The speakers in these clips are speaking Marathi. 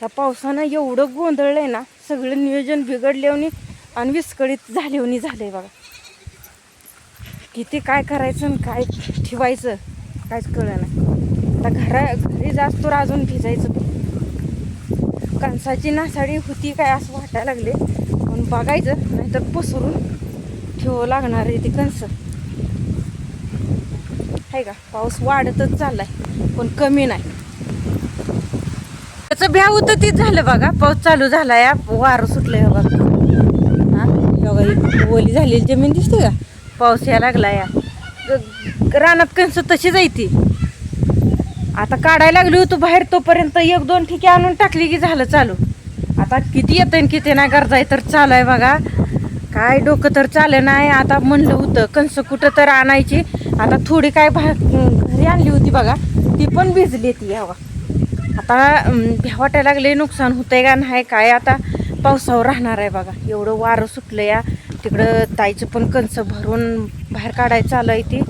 त्या पावसानं एवढं गोंधळलं आहे ना सगळं नियोजन बिघडल्यावनी आणि विस्कळीत झाल्यावनी झालंय बघा. किती काय करायचं आणि काय ठेवायचं काहीच कळलं नाही. आता घरा घरी जास्त तर अजून भिजायचं. कणसाची नासाडी होती काय असं वाटायला लागले. पण बघायचं नाहीतर पसरून ठेवावं लागणार आहे ती कणस आहे का? पाऊस वाढतच चाललाय पण कमी नाही. त्याचं भ्या होतं तीच झालं बघा. पाऊस चालू झाला या वारं सुटलं हो? बघा हा हे बघा ओली झालेली जमीन दिसते का? पाऊस यायला लागला या रानात कणस तशीच आहे ती. आता काढायला लागली होतो बाहेर तोपर्यंत एक दोन ठिके आणून टाकली की झालं चालू. आता किती येतं किती नाही गरजाय तर चालू आहे बघा. काय डोकं तर चालं नाही. आता म्हणलं होतं कणसं कुठं तर आणायची. आता थोडी काय भा घरी आणली होती बघा. ती पण भिजली ती हवा. आता अं, वाटायला लागले नुकसान होतंय का नाही काय आता पावसावर राहणार आहे बघा. एवढं वारं सुटलं या. तिकडं ताईचं पण कणसं भरून बाहेर काढायचं चालू आहे ती.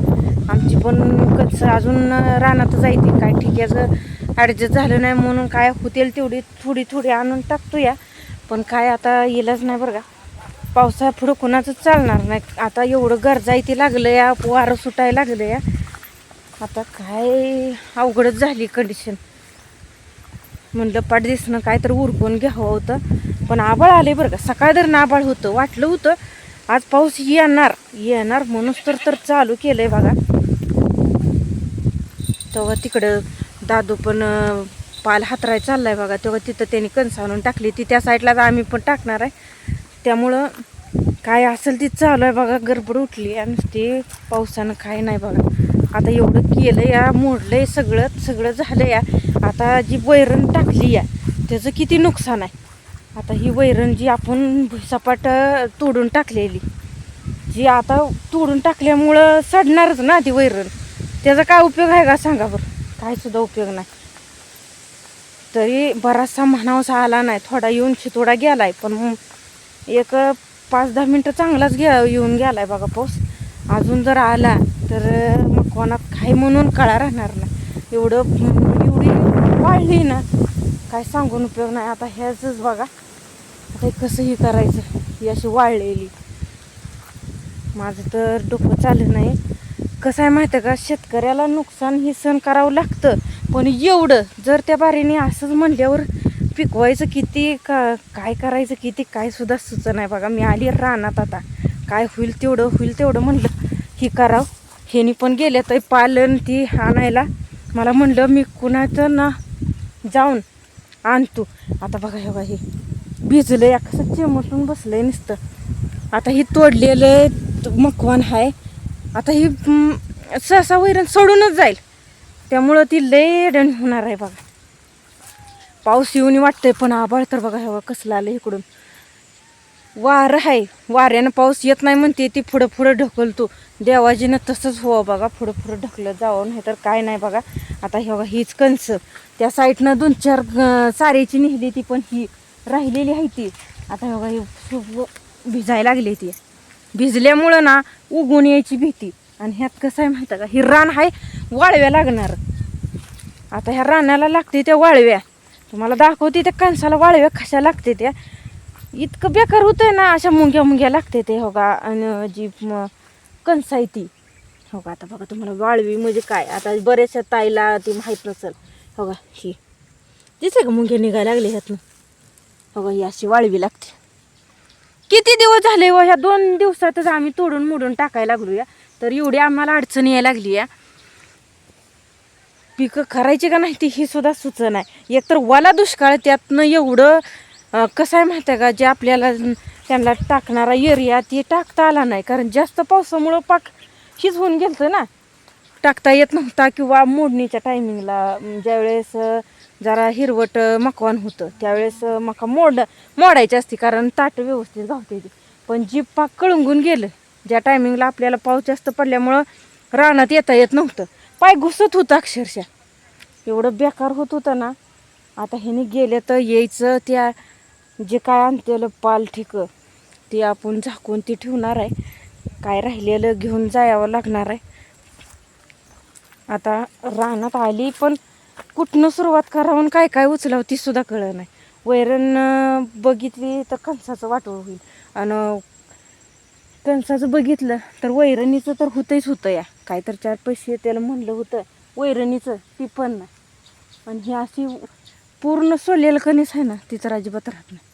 आमची पण कणसं अजून रानातच आहे ती काय जर ॲडजस्ट झालं नाही म्हणून काय होतील तेवढी थोडी थोडी आणून टाकतो या. पण काय आता येलच नाही बरं का. पावसा पुढं कोणाचंच चालणार नाही. आता एवढं गरजायती लागलं या. वारं सुटायला लागलं या. आता काय अवघडच झाली कंडिशन म्हणलं पाठ दिसणं काय तर उरकून घ्यावं होतं. पण आबाळ आले बरं का. सकाळ तर नाबाळ होतं वाटलं होतं आज पाऊस येणार. येणार म्हणूनच तर तर चालू केलंय बघा. तेव्हा तिकडं दादू पण पाल हातराय चाललाय बघा. तेव्हा तिथं त्यांनी कणस आणून टाकली. ती त्या साईडला आम्ही पण टाकणार आहे. त्यामुळं काय असेल ती चालू आहे बघा. गडबड उठली आणि नुसती पावसानं काय नाही बघा. आता एवढं केलं या मोडलंय सगळं सगळं झालं या. आता जी वैरण टाकली या त्याचं किती नुकसान आहे? आता ही वैरण जी आपण भुईसपाट तोडून टाकलेली जी आता तोडून टाकल्यामुळं सडणारच ना ती वैरण. त्याचा काय उपयोग आहे का सांगा बरं? काय सुद्धा उपयोग नाही. तरी बराचसा म्हणावासा आला नाही थोडा येऊन शितोडा गेलाय पण मग एक पाच दहा मिनटं चांगलाच घ्या येऊन गेला आहे बघा पाऊस. अजून जर आला तर मग कोणात काय म्हणून कळा राहणार नाही. एवढं एवढी वाढली ना काय सांगून उपयोग नाही. आता ह्याचंच बघा. आता कसंही करायचं ही अशी वाळलेली माझं तर डोकं चाललं नाही. कसं आहे माहिती आहे का? शेतकऱ्याला नुकसान ही सहन करावं लागतं. पण एवढं जर त्या बारीने असंच म्हणल्यावर पिकवायचं किती का काय करायचं किती काय सुद्धा सुचत नाही. बघा मी आली रानात आता. काय होईल तेवढं होईल तेवढं म्हणलं ही करावं. ह्यानी पण गेले तर पालन ती आणायला. मला म्हणलं मी कुणाचं ना जाऊन आणतो. आता बघा हे बघा हे भिजलं या कसं चिमटून बसलंय नुसतं. आता ही तोडलेलं मकवान आहे आता ही सहसा वैरण सोडूनच जाईल. त्यामुळं ती लय डण होणार आहे बघा. पाऊस येऊन वाटतंय पण आबाळ तर बघा हे बघा कसलं आलं इकडून. वारं आहे. वाऱ्यानं पाऊस येत नाही म्हणते ती पुढं पुढं ढकलतो देवाजीनं तसंच हो बघा पुढं पुढं ढकलत जावं नाही तर काय नाही बघा. आता हे बघा हीच कणस. त्या साईडनं दोन चार सारेची निघली ती पण ही राहिलेली आहे ती. आता हे बघा ही खूप भिजायला लागली ती. भिजल्यामुळं ना उगून यायची भीती. आणि ह्यात कसं आहे माहिती आहे का? ही रान आहे वाळव्या लागणार. आता ह्या रानाला लागते त्या वाळव्या. तुम्हाला दाखवते त्या कणसाला वाळव्या कशा लागते त्या. इतकं बेकार होतंय ना अशा मुंग्या मुंग्या लागते ते हो का? आणि जी म- ती हो का? आता बघा तुम्हाला वाळवी म्हणजे काय? आता बऱ्याचशा ताईला ती माहीत नसेल. हो का? ही. दिसते का मुंग्या निघायला लागले ह्यातनं? हो का? ही अशी वाळवी लागते. किती दिवस झाले व ह्या दोन दिवसातच आम्ही तोडून मोडून टाकायला लागलो या. तर एवढी आम्हाला अडचण यायला लागली या. पिकं करायची का नाही ती ही सुद्धा सुचना आहे. एकतर वाला दुष्काळ त्यातनं एवढं कसं आहे माहिती आहे का? जे आपल्याला त्यांना टाकणारा एरिया ते टाकता आला नाही. कारण जास्त पावसामुळं पाक हीच होऊन गेलं ना. टाकता येत नव्हता किंवा मोडणीच्या टायमिंगला ज्यावेळेस जरा हिरवट मकवान होतं त्यावेळेस मका मोड मोडायची असते कारण ताट व्यवस्थित गावते ती. पण जी पाक कळंगून गेलं ज्या टायमिंगला आपल्याला पाऊस जास्त पडल्यामुळं रानात येता येत नव्हतं. पाय घुसत होतं अक्षरशः. एवढं बेकार होत होतं ना. आता ह्याने गेले तर यायचं त्या जे काय आणतेलं पाल ठिकं ते आपण झाकून ती ठेवणार आहे. काय राहिलेलं घेऊन जायावं लागणार आहे. आता रानात आली पण कुठनं सुरुवात करावं आणि काय काय उचलावं ती सुद्धा कळलं नाही. वैरण बघितली तर कणसाचं वाटोळ होईल. आणि कणसाचं बघितलं तर वैरणीचं तर होतंच होतं या. काय तर चार पैसे त्याला म्हणलं होतं. वैरणीचं ती पण नाही. आणि ही अशी पूर्ण सोलेलं कणीस आहे ना ती तर अजिबात राहत नाही.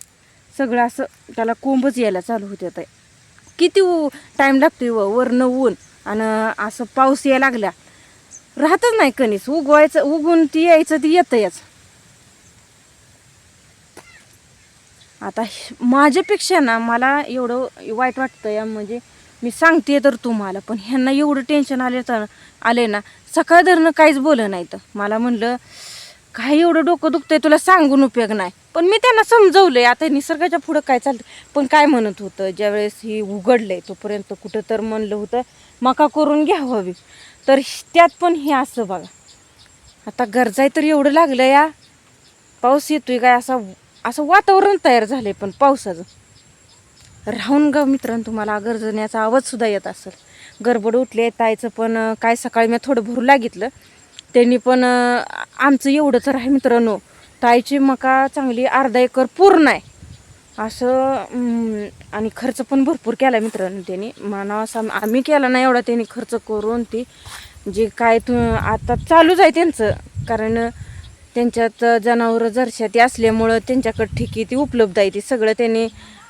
सगळं असं त्याला कोंबच यायला चालू होते आता. किती टाईम लागतोय व वरनं ऊन आणि असं पाऊस यायला लागला. राहतच नाही कणीस उगवायचं उगून ती यायचं ती येतं याच. आता माझ्यापेक्षा ना मला एवढं वाईट वाटतं या म्हणजे मी सांगते तर तुम्हाला पण ह्यांना एवढं टेन्शन आले तर आले ना सकाळ धरणं काहीच बोलं नाही तर मला म्हणलं काय एवढं डोकं दुखतंय तुला सांगून उपयोग नाही. पण मी त्यांना समजवलंय आता निसर्गाच्या पुढं काय चालतं पण काय म्हणत होतं ज्यावेळेस ही उघडलंय तोपर्यंत कुठं तर म्हणलं होतं मका करून घ्यावी तर त्यात पण हे असं बघा. आता गरजाय तर एवढं लागलं या. पाऊस येतोय काय असा असं वातावरण तयार झालंय पण पावसाचं. राहून ग मित्रांनो तुम्हाला गरजण्याचा आवाजसुद्धा येत असेल. गडबड उठले तायचं पण काय सकाळी मी थोडं भरू लागितलं. त्यांनी पण आमचं एवढंच आहे मित्रांनो. ताईची मका चांगली अर्धा एकर पूर्ण आहे. असं आणि खर्च पण भरपूर केला मित्रांनो त्यांनी. म्हणावं असं आम्ही केला नाही एवढा त्यांनी खर्च करून ती. जे काय तू आता चालूच आहे त्यांचं. कारण त्यांच्यात जनावरं जरशाती असल्यामुळं त्यांच्याकडं ठिकी ती उपलब्ध आहे. ती सगळं त्यांनी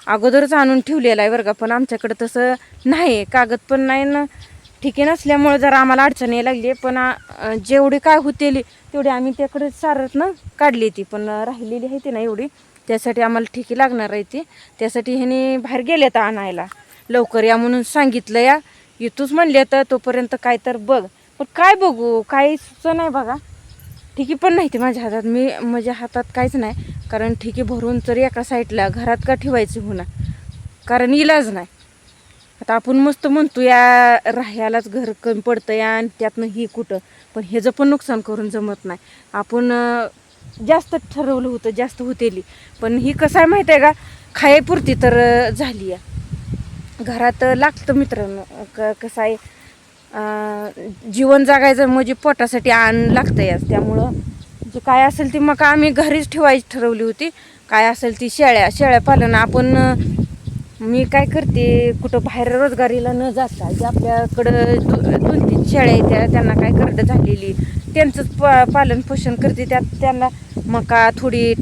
अगोदरच आणून ठेवलेलं आहे बरं का. पण आमच्याकडं तसं नाही. कागद पण नाही ना. ठिके नसल्यामुळं जरा आम्हाला अडचण यायला लागली पण जेवढी काय होतेली तेवढी आम्ही त्याकडे सारतनं काढली ती. पण राहिलेली आहे ती ना एवढी. त्यासाठी आम्हाला ठिकी लागणार आहे ती. त्यासाठी ह्याने बाहेर गेले तर आणायला. लवकर या म्हणून सांगितलं या. इथूच म्हणले तर तोपर्यंत काय तर बघ. पण काय बघू काही सुचं नाही बघा. ठिकी पण नाही ते माझ्या हातात. मी माझ्या हातात काहीच नाही. कारण ठिकी भरून तरी एका साईडला घरात का ठेवायची होणार कारण इलाज नाही. आता आपण मस्त म्हणतो या राह्यालाच घर कमी पडतं या आणि त्यातनं ही कुठं? पण ह्याचं पण नुकसान करून जमत नाही. आपण जास्त ठरवलं होतं जास्त होतेली. पण ही कसं आहे माहिती आहे का? खायपुरती तर झाली आहे. घरात लागतं मित्रांनो. क कसं आहे जीवन जगायचं म्हणजे पोटासाठी आण लागतं याच त्यामुळं जे काय असेल ती मग आम्ही घरीच ठेवायची ठरवली होती. काय असेल ती शेळ्या शेळ्या पालन आपण मी काय करते कुठं बाहेर रोजगारीला न जाता जे आपल्याकडं दो दोन तीन शेळ्या आहेत त्या त्यांना काय करड झालेली त्यांचंच प पालन पोषण करते त्यात त्यांना मका थोडी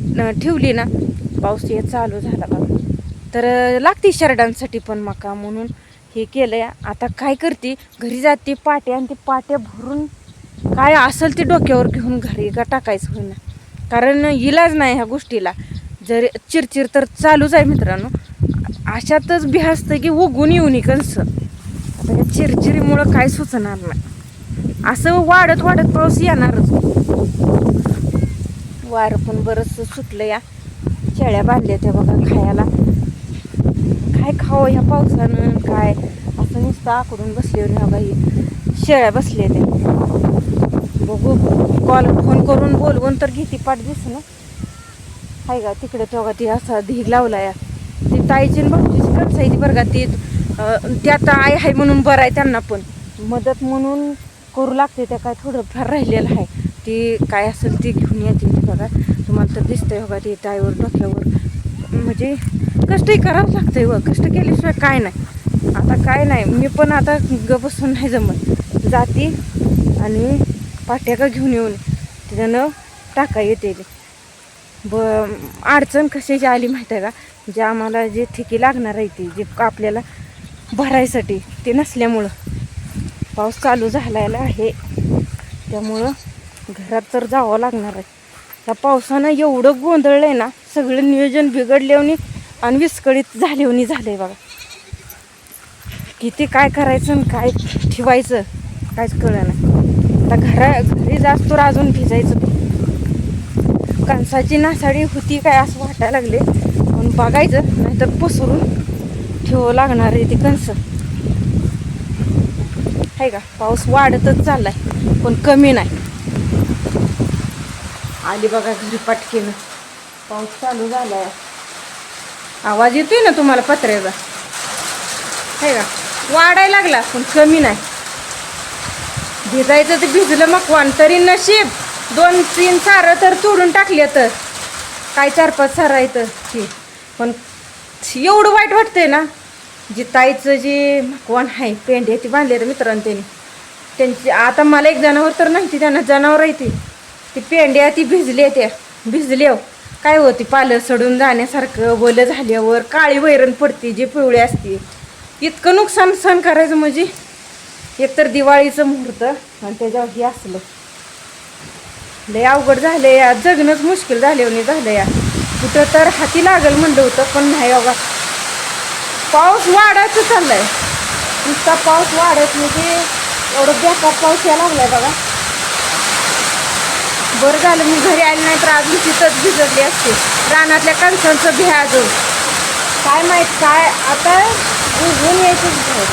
ठेवली ना पाऊस हे चालू झाला बघा. तर लागते शरडांसाठी पण मका म्हणून हे केलं आता काय करते घरी जाते पाट्या आणि ते पाट्या भरून काय असेल ते डोक्यावर घेऊन घरी का टाकायचं होईना. कारण इलाज नाही ह्या गोष्टीला. जर चिरचिर तर चालूच आहे मित्रांनो. अशातच भी असतं की उगून येऊन कंस आता या चिरचिरीमुळं काय सुचणार नाही. असं वाढत वाढत पाऊस येणारच. वारं पण बरंच सुटलं या. शेळ्या बांधल्या त्या बघा खायला. काय खावं ह्या पावसानं? काय? असं नुसतं आकडून बसले बाई. शेळ्या बसल्या त्या. बघू कॉल फोन करून बोलवून तर घेती पाठ दिस ना. हाय का तिकडे तेव्हा ती असा धीर लावला या. ती ताईची आणि भाऊजीची आहे ती बरं का ती त्या आता आई आहे म्हणून बरं आहे त्यांना पण. मदत म्हणून करू लागते त्या काय थोडंफार राहिलेलं आहे. ती काय असेल ती घेऊन येते बघा. तुम्हाला तर दिसतंय बघा ती ताईवर डोक्यावर. म्हणजे कष्टही करावं लागतंय व कष्ट केल्याशिवाय काय नाही. आता काय नाही. मी पण आता ग बसून नाही जमत. जाते आणि पाट्याका घेऊन येऊन त्याच्यानं टाका येते ते. ब अडचण कशाची आली माहिती आहे का? जे आम्हाला जे ठिकी लागणार आहे ती जे आपल्याला भरायसाठी ते नसल्यामुळं पाऊस चालू झालेला आहे. त्यामुळं घरात तर जावं लागणार आहे. त्या पावसानं एवढं गोंधळलं आहे ना सगळं नियोजन बिघडल्यावनी आणि विस्कळीत झाल्यावनी झालं आहे बघा. किती काय करायचं आणि काय ठेवायचं काहीच कळलं नाही. आता घरा घरी जास्त तर अजून भिजायचं. कणसाची नासाडी होती काय असं वाटायला लागले बघायचं नाहीतर पसरून ठेवावं लागणार आहे ती कणस. आहे का? पाऊस वाढतच चाललाय पण कमी नाही. आली बघा घरी पटकीनं. पाऊस चालू झालाय. आवाज येतोय ना तुम्हाला पत्र्याचा? आहे का? वाढायला लागला पण कमी नाही. भिजायचं ते भिजलं मकवान तरी नशीब. दोन तीन सारं तर तोडून टाकले तर काय चार पाच सारा येतं हे पण एवढं वाईट वाटतंय ना जी ताईचं जे मकवान आहे पेंडे ती बांधले तर मित्रांनो त्यांनी. त्यांची आता मला एक जनावर तर नाही ती त्यांना जनावर आहे ती. ती पेंड्या ती भिजली त्या. भिजल्यावर हो. काय होती पालं सडून जाण्यासारखं बोलं झाल्यावर काळी वैरण पडते जी पिवळी असते. इतकं नुकसान सहन करायचं म्हणजे एकतर दिवाळीचं मुहूर्त आणि त्याच्यावर हे असलं. लय अवघड झालं या जगणंच मुश्किल झाले नाही झालं या कुठं तर हाती लागल म्हणलं होतं पण नाही बाबा. पाऊस वाढायचं चाललाय. नुसता पाऊस वाढत म्हणजे एवढं बेकार पाऊस यायला लागलाय बघा. बरं झालं मी घरी आले नाही तर अजून तिथंच भिजडली असते. रानातल्या कणसांचं भ्या अजून. काय माहीत काय आता ऊन यायचंच नाही